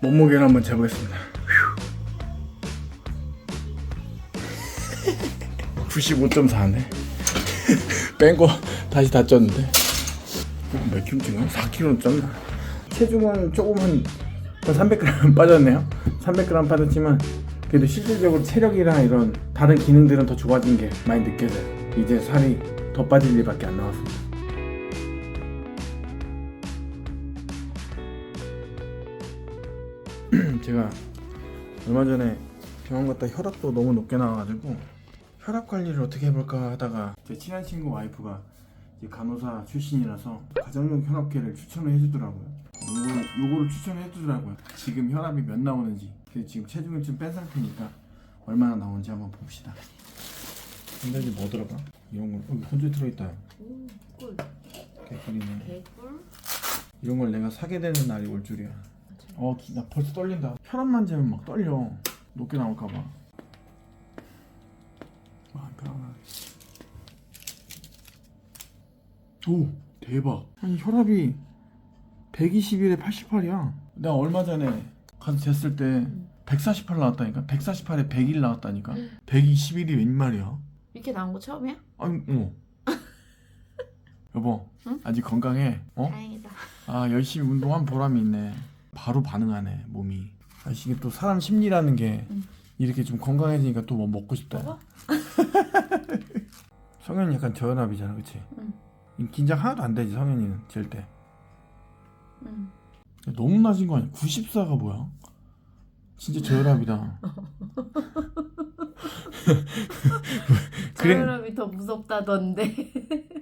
몸무게를 한번 재보겠습니다. 95.4네. 뺀 거 다시 다 쪘는데. 몇 킬로 찐 거야? 4kg 쪘나? 체중은 조금 한 300g 빠졌네요. 300g 빠졌지만 그래도 실질적으로 체력이랑 이런 다른 기능들은 더 좋아진 게 많이 느껴져요. 이제 살이 더 빠질 일밖에 안 남았습니다. 제가 얼마 전에 병원 갔다 혈압도 너무 높게 나와가지고 혈압 관리를 어떻게 해볼까 하다가 제 친한 친구 와이프가 간호사 출신이라서 가정용 혈압계를 추천을 해주더라고요. 요거, 요거를 추천을 해주더라고요. 지금 혈압이 몇 나오는지 지금 체중을 좀 뺀 상태니까 얼마나 나오는지 한번 봅시다. 이제 뭐 들어가? 이런 걸 여기 건조기 들어있다. 꿀. 개꿀이네. 개꿀. 이런 걸 내가 사게 되는 날이 올 줄이야. 어, 기- 나 벌써 떨린다. 혈압만 재면 막 떨려. 높게 나올까봐. 와, 편하네. 오, 대박. 아니, 혈압이 121에 88이야. 내가 얼마 전에 가서 쟀을 때 148 나왔다니까? 148에 101 나왔다니까? 121이 웬 말이야? 이렇게 나온 거 처음이야? 아니, 어. 여보, 응? 아직 건강해. 어? 다행이다. 아 열심히 운동한 보람이 있네 바로 반응하네 몸이 아 이게 또 사람 심리라는 게 응. 이렇게 좀 건강해지니까 또 뭐 먹고 싶다 먹어? 성현이 약간 저혈압이잖아 그치? 응. 이 긴장 하나도 안 되지 성현이는 잴때 응. 너무 낮은 거 아니야 94가 뭐야 진짜 저혈압이다 그래. 저혈압이 더 무섭다던데.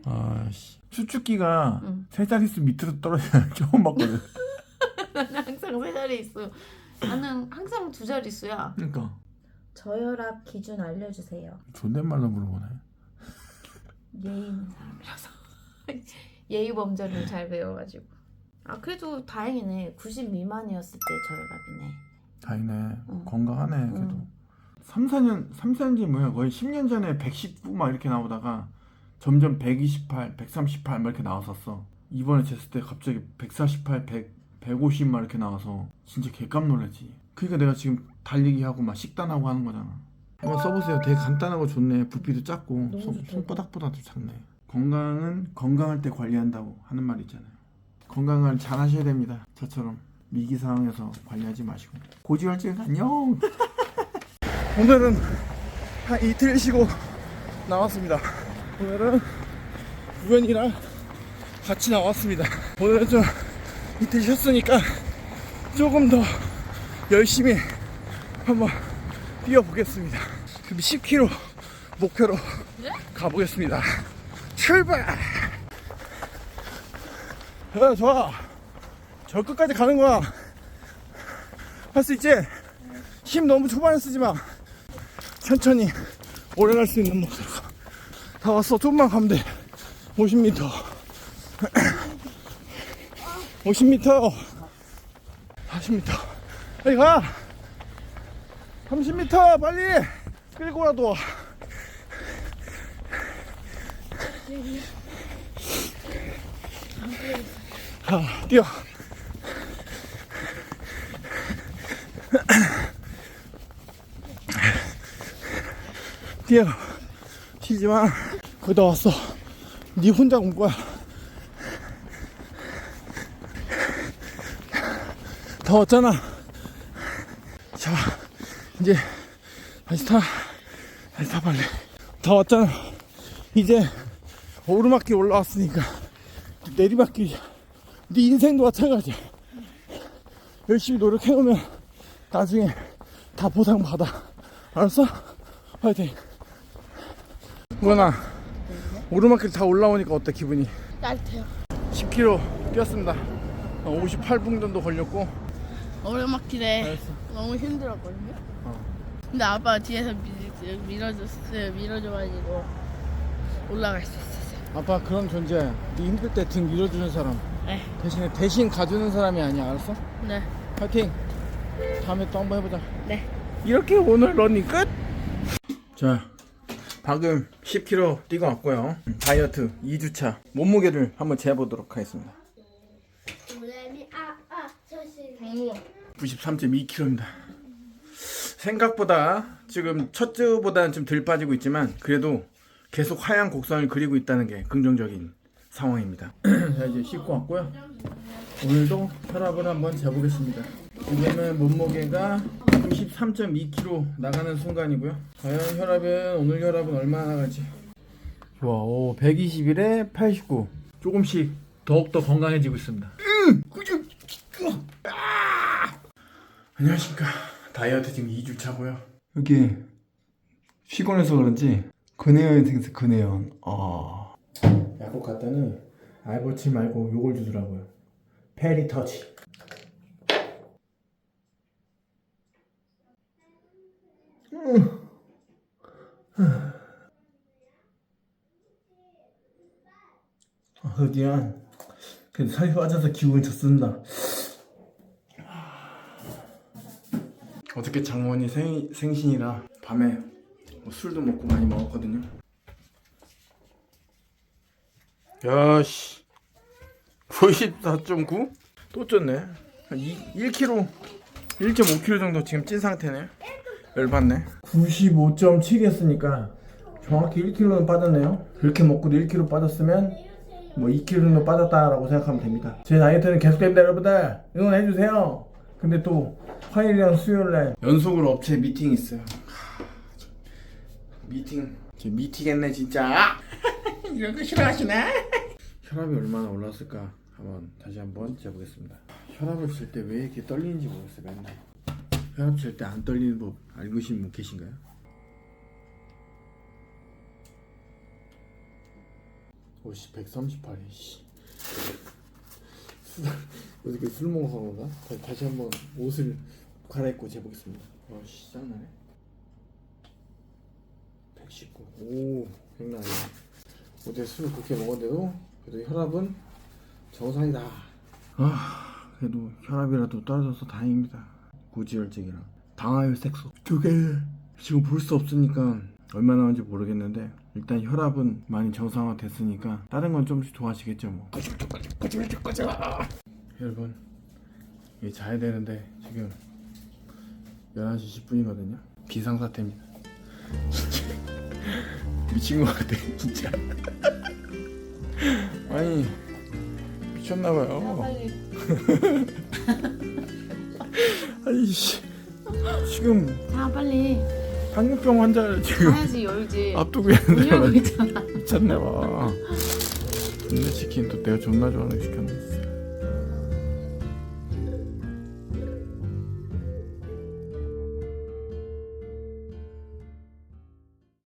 아씨 수축기가 응. 세 자릿수 밑으로 떨어지는 처음 봤거든 자리 있어. 나는 항상 두 자릿수야. 그러니까 저혈압 기준 알려주세요. 존댓말로 물어보네 있는 사람이라서. 예의 범절을 잘 배워가지고. 아 그래도 다행이네. 90 미만이었을 때 저혈압이네. 다행이네. 응. 건강하네. 그래도. 응. 3, 4년, 3, 4년지 뭐야. 거의 10년 전에 119막 이렇게 나오다가 점점 128, 138막 이렇게 나왔었어. 이번에 쟀을 때 갑자기 148, 100, 150 막 이렇게 나와서 진짜 개깜 놀랐지. 그러니까 내가 지금 달리기 하고 막 식단하고 하는 거잖아. 한번 써보세요. 되게 간단하고 좋네. 부피도 작고 손, 손바닥보다도 작네. 건강은 건강할 때 관리한다고 하는 말 있잖아요. 건강을 잘 하셔야 됩니다. 저처럼 위기 상황에서 관리하지 마시고 고지혈증 안녕. 오늘은 한 이틀 쉬고 나왔습니다. 오늘은 우연이랑 같이 나왔습니다. 오늘은 좀 이틀 쉬었으니까 조금 더 열심히 한번 뛰어보겠습니다. 그럼 10km 목표로 가보겠습니다. 출발! 야, 좋아. 저 끝까지 가는 거야. 할 수 있지? 힘 너무 초반에 쓰지 마. 천천히 오래 갈 수 있는 목표로 가. 다 왔어. 조금만 가면 돼. 50m. 50m. 40m. 빨리 가. 30m 빨리 끌고라도 와. 자, 뛰어. 뛰어. 쉬지 마. 거의 다 왔어. 네 혼자 온 거야. 다 왔잖아. 자, 이제 다시 타. 다시 타 빨리. 다 왔잖아. 이제 오르막길 올라왔으니까 내리막길이야. 네 인생도 마찬가지야. 열심히 노력해오면 나중에 다 보상받아. 알았어? 화이팅. 우연아, 오르막길 다 올라오니까 어때 기분이? 따뜻해요. 10km 뛰었습니다. 58분 정도 걸렸고. 오르막길에 알았어. 너무 힘들었거든요. 어. 근데 아빠가 뒤에서 밀, 밀어줬어요. 밀어줘가지고 올라갈 수 있었어요. 아빠 그런 존재야. 네 힘들 때 등 밀어주는 사람. 네. 대신에 대신 가주는 사람이 아니야. 알았어? 네. 파이팅. 다음에 또 한번 해보자. 네. 이렇게 오늘 러닝 끝. 자, 방금 10km 뛰고 왔고요. 다이어트 2주차 몸무게를 한번 재보도록 하겠습니다. 강무 93.2kg입니다. 생각보다 지금 첫 주보다는 좀 덜 빠지고 있지만 그래도 계속 하얀 곡선을 그리고 있다는 게 긍정적인 상황입니다. 자 이제 씻고 왔고요. 오늘도 혈압을 한번 재보겠습니다. 지금은 몸무게가 93.2kg 나가는 순간이고요. 과연 혈압은 오늘 혈압은 얼마나 나갈지. 와, 오, 121에 89. 조금씩 더욱더 건강해지고 있습니다. 안녕하십니까. 다이어트 지금 2주 차고요. 여기 피곤해서 그런지 근혜연 생겼어, 근혜연. 아. 약국 갔더니 알보치 말고 요걸 주더라고요. 페리 터치. 아, 어디야? 그래도 살이 빠져서 기분이 좋습니다. 어저께 장모님 생, 생신이라 밤에 뭐 술도 먹고 많이 먹었거든요. 야씨. 94.9? 또 쪘네. 한 1kg 1.5kg 정도 지금 찐 상태네. 열받네. 95.7이었으니까 정확히 1kg는 빠졌네요. 그렇게 먹고도 1kg 빠졌으면 뭐 2kg 정도 빠졌다라고 생각하면 됩니다. 제 다이어트는 계속됩니다 여러분들. 응원해주세요. 근데 또 화요일이랑 수요일 날. 연속으로 업체 미팅 있어요. 하, 저 미팅 저 미팅했네 진짜. 이런 거 싫어하시네 혈압이 얼마나 올랐을까 한번 다시 한번 재보겠습니다. 혈압을 잴때왜 이렇게 떨리는지 모르겠어요 맨날. 혈압 잴때안 떨리는 법 알고 계신 분 계신가요? 오씨 138이 씨. 술, 어저께 술 먹어서 그런가? 다- 다시 한번 옷을 갈아입고 재보겠습니다 와 씨 짱나네 119. 오, 장난 아니야. 어제 술을 그렇게 먹었는데도 그래도 혈압은 정상이다. 아, 그래도 혈압이라도 떨어져서 다행입니다. 고지혈증이랑 당화혈 색소 두 개. 지금 볼 수 없으니까 얼마 나온지 모르겠는데 일단 혈압은 많이 정상화 됐으니까 다른 건 좀씩 좋아지겠죠 뭐. 여러분, 이제 자야 되는데 지금 11시 10분이거든요. 비상사태입니다. 미친 것 같아 진짜. 아니 미쳤나봐요. 아니 씨. 지금 자 빨리 당뇨병 환자를 지금 가야지 열지. 앞두고 있는데 있잖아. 미쳤나봐 근데 치킨 또 내가 존나 좋아하는 거 시켰네